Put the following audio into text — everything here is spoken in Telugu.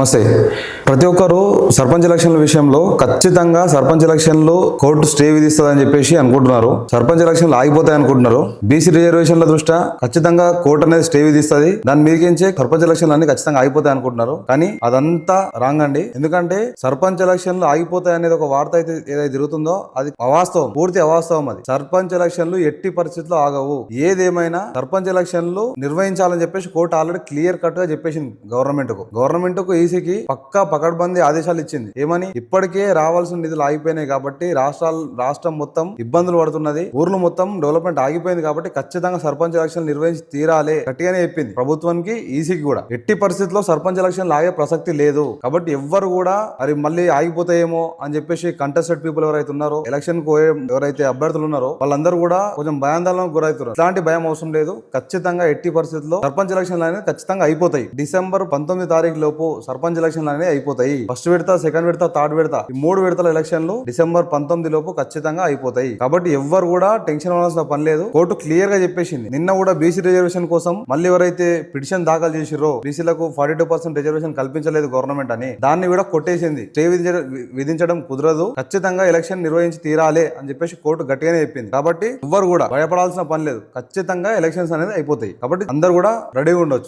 আছে ప్రతి ఒక్కరు సర్పంచ్ ఎలక్షన్ల విషయంలో ఖచ్చితంగా సర్పంచ్ ఎలక్షన్లు కోర్టు స్టే విధిస్తుందని చెప్పేసి అనుకుంటున్నారు. సర్పంచ్ ఎలక్షన్లు ఆగిపోతాయి అనుకుంటున్నారు. బీసీ రిజర్వేషన్ల దృష్ట్యా ఖచ్చితంగా కోర్టు అనేది స్టే విధిస్తుంది. దాని మీదకించే సర్పంచ్ ఎలక్షన్లు అన్ని ఖచ్చితంగా ఆగిపోతాయి అనుకుంటున్నారు. కానీ అదంతా రాంగ్ అండి. ఎందుకంటే సర్పంచ్ ఎలక్షన్లు ఆగిపోతాయి అనేది ఒక వార్త అయితే ఏదైతే జరుగుతుందో అది అవాస్తవం పూర్తి అవాస్తవం అది. సర్పంచ్ ఎలక్షన్లు ఎట్టి పరిస్థితుల్లో ఆగవు. ఏదేమైనా సర్పంచ్ ఎలక్షన్లు నిర్వహించాలని చెప్పేసి కోర్టు ఆల్రెడీ క్లియర్ కట్గా చెప్పేసింది గవర్నమెంట్కు గవర్నమెంట్కు ఈసీకి పక్కా పకడ్బందీ ఆదేశాలు ఇచ్చింది. ఏమని? ఇప్పటికే రావాల్సిన నిధులు ఆగిపోయినాయి కాబట్టి రాష్ట్రాలు రాష్ట్రం మొత్తం ఇబ్బందులు పడుతున్నది. ఊర్లు మొత్తం డెవలప్మెంట్ ఆగిపోయింది కాబట్టి ఖచ్చితంగా సర్పంచ్ ఎలక్షన్ నిర్వహించి తీరాలే గట్టిగానే చెప్పింది. ప్రభుత్వానికి ఈసీకి కూడా. ఎట్టి పరిస్థితుల్లో సర్పంచ్ ఎలక్షన్ ఆగే ప్రసక్తి లేదు. కాబట్టి ఎవ్వరు కూడా మరి మళ్ళీ ఆగిపోతాయేమో అని చెప్పేసి కంటెస్టెడ్ పీపుల్ ఎవరైతే ఉన్నారో ఎలక్షన్కు ఎవరైతే అభ్యర్థులు ఉన్నారో వాళ్ళందరూ కూడా కొంచెం భయాందోళనకు గురవుతున్నారు. ఇలాంటి భయం అవసరం లేదు. ఖచ్చితంగా ఎట్టి పరిస్థితుల్లో సర్పంచ్ ఎలక్షన్లు అనేది ఖచ్చితంగా అయిపోతాయి. డిసెంబర్ పంతొమ్మిది తారీఖు లోపు సర్పంచ్ ఎలక్షన్లు అనేది అయిపోతాయి. ఫస్ట్ విడత సెకండ్ విడత థర్డ్ విడత. ఈ మూడు విడతల ఎలక్షన్లు డిసెంబర్ పంతొమ్మిది లోపు ఖచ్చితంగా అయిపోతాయి. కాబట్టి ఎవ్వరు కూడా టెన్షన్ అవ్వాల్సిన పని లేదు. కోర్టు క్లియర్గా చెప్పేసింది. నిన్న కూడా బీసీ రిజర్వేషన్ కోసం మళ్ళీ ఎవరైతే పిటిషన్ దాఖలు చేసిరో బీసీలకు ఫార్టీ టూ పర్సెంట్ రిజర్వేషన్ కల్పించలేదు గవర్నమెంట్ అని దాన్ని కూడా కొట్టేసింది. స్టే విధించడం కుదరదు. ఖచ్చితంగా ఎలక్షన్ నిర్వహించి తీరాలి అని చెప్పేసి కోర్టు గట్టిగానే చెప్పింది. కాబట్టి ఎవ్వరు కూడా భయపడాల్సిన పని లేదు. ఖచ్చితంగా ఎలక్షన్స్ అనేది అయిపోతాయి. కాబట్టి అందరు కూడా రెడీగా ఉండొచ్చు.